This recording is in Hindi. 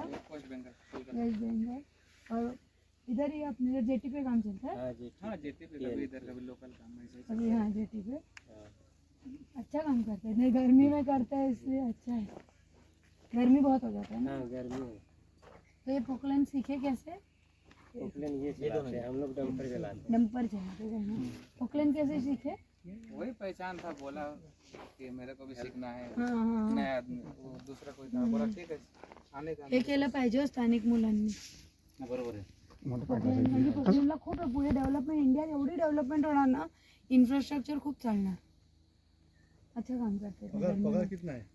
था वेस्ट बंगाल। और इधर ही अपने जेटी पे काम चलता है? अभी हाँ जेटी हाँ, पे। हाँ, हाँ। अच्छा काम करते हैं। नहीं गर्मी में करते हैं इसलिए अच्छा है। गर्मी बहुत हो जाता है ना? गर्मी तो ये पोकलन सीखे कैसे? पोकलन ये ये हैं हम लोग डंपर अच्छा। चलाते हैं। डंपर चलाते हैं पोकलन कैसे सीखे? वही पहचान था बोला कि मेरे को भी सीखना है। हाँ, हाँ, नया आदमी दूसरा कोई था बोला ठीक है हे केलं पाहिजे हो स्थानिक मुलांनी. बरोबर आहे. म्हणजे पोकलनला खूप आहे पुढे डेव्हलपमेंट इंडियात एवढी डेव्हलपमेंट होणार ना इन्फ्रास्ट्रक्चर खूप चालणार. अच्छा काम करते. ते. पगार पगार कितना है